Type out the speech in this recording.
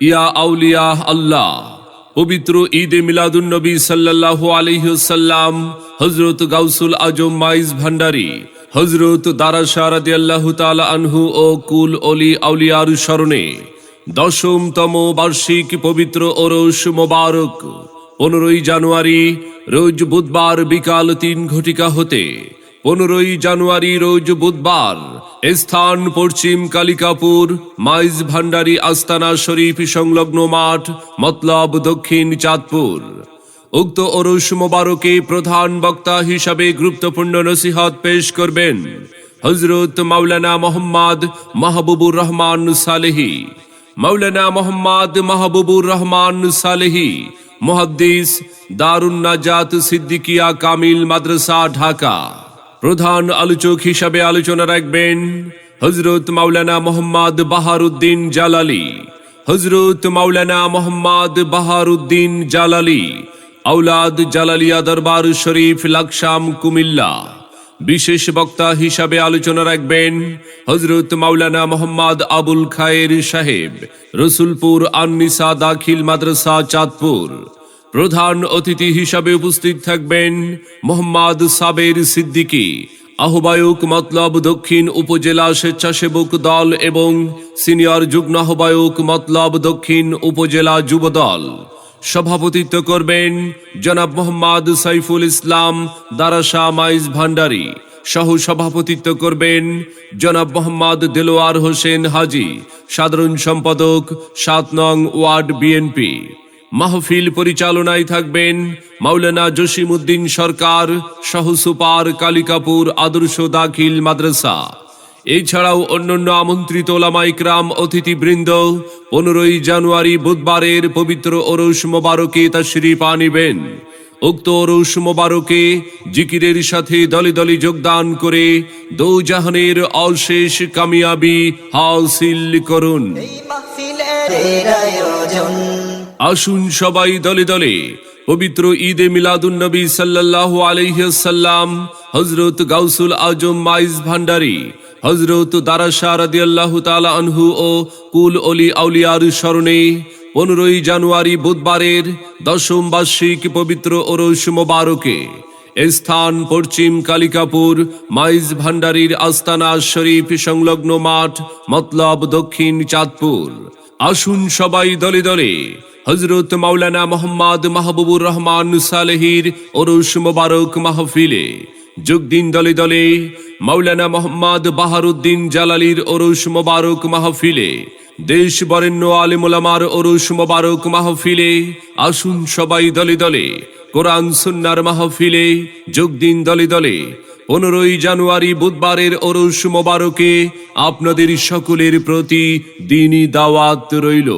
ইয়া আউলিয়া আল্লাহ, পবিত্র ঈদে মিলাদুন নবী সাল্লাল্লাহু আলাইহিসাল্লাম হজরত গাউসুল আজম মাইজ ভান্ডারী হজরত দারাশা রাদিয়াল্লাহু তাআলা আনহু ও কুল অলি আউলিয়ার স্মরণে দশমতম বার্ষিক পবিত্র ওরস মোবারক, পনেরোই জানুয়ারি রোজ বুধবার বিকাল তিন ঘটিকা হতে, পনেরোই জানুয়ারি রোজ বুধবার স্থান, পশ্চিম কালিকাপুর, মাইজ ভান্ডারী আস্তানা শরীফ সংলগ্ন মাঠ, মতলব দক্ষিণ চাঁদপুর। উক্ত ওরস মোবারকে প্রধান বক্তা হিসাবে গুরুত্বপূর্ণ নসিহত পেশ করবেন হজরত মাওলানা মোহাম্মদ মাহবুবুর রহমান সালেহি। মাওলানা মোহাম্মদ মাহবুবুর রহমান সালেহি, মুহাদ্দিস দারুণ নাজাত সিদ্দিকিয়া কামিল মাদ্রাসা, ঢাকা। প্রধান আলোচক হিসাবে আলোচনা রাখবেন হজরত মাওলানা মোহাম্মদ বাহারুদ্দিন জালালি। হজরত মাওলানা মোহাম্মদ বাহারুদ্দিন জালালি আউলাদ জালালিয়া দরবার শরীফ, লাকসাম, কুমিল্লা। বিশেষ বক্তা হিসাবে আলোচনা রাখবেন হজরত মাওলানা মোহাম্মদ আবুল খায়ের সাহেব, রসুলপুর আননিসা দাখিল মাদ্রাসা, চাঁদপুর। প্রধান অতিথি হিসাবে উপস্থিত থাকবেন মোহাম্মদ সাবের সিদ্দিকী, আহ্বায়ক মতলব দক্ষিণ উপজেলা স্বেচ্ছাসেবক দল এবং সিনিয়র যুগ্ম আহ্বায়ক মতলব দক্ষিণ উপজেলা যুবদল সভাপতিত্ব করবেন জনাব মোহাম্মদ সাইফুল ইসলাম দারাশা মাইজ ভান্ডারী। সহ সভাপতিত্ব করবেন জনাব মোহাম্মদ দেলোয়ার হোসেন হাজি, সাধারণ সম্পাদক, সাত নং ওয়ার্ড বিএনপি। মাহফিল পরিচালনায় থাকবেন মাওলানা জসিমউদ্দিন সরকার সহ সুপার কালিকাপুর আদর্শ দাখিল মাদ্রাসা। এছাড়াও অন্যান্য আমন্ত্রিত ওলামাইকরাম, অতিথিবৃন্দ, পনেরোই জানুয়ারি বুধবারের পবিত্র ওরস মোবারকে তশরিফ আনিবেন। উক্ত ওরস মোবারকে জিকিরের সাথে দলে দলে যোগদান করে দৌজাহানের অশেষ কামিয়াবি হাসিল করুন। আসুন সবাই দলে দলে। পবিত্র ঈদে মিলাদুন নবী সাল্লাল্লাহু আলাইহিসাল্লাম হজরত গাউসুল আজম মাইজ ভান্ডারী হজরত দারাশা রাদিয়াল্লাহু আনহু ও কুল অলি আউলিয়ার স্মরণে পনেরোই জানুয়ারি বুধবারের দশম বার্ষিক পবিত্র ওরস মোবারকে স্থান পশ্চিম কালিকাপুর মাইজ ভান্ডারীর আস্তানা শরীফ সংলগ্ন মাঠ, মতলব দক্ষিণ চাঁদপুর। আসুন সবাই দলে দলে। হজরত মাওলানা মোহাম্মদ মাহবুবুর রহমান সালেহির ওরস মোবারক মাহফিলে। যোগ দিন দলে দলে, মাওলানা মোহাম্মদ বাহারুদ্দিন জালালির ওরস মোবারক মাহফিলে। দেশ বরেণ্য আলিমুলামার ওরস মোবারক মাহফিলে আসুন সবাই দলে দলে। কোরআন সুন্নার মাহফিলে যোগ দিন দলে দলে। পনেরোই জানুয়ারি বুধবারের অরুষ মোবারকে আপনাদের সকলের প্রতি দিনই দাওয়াত রইল।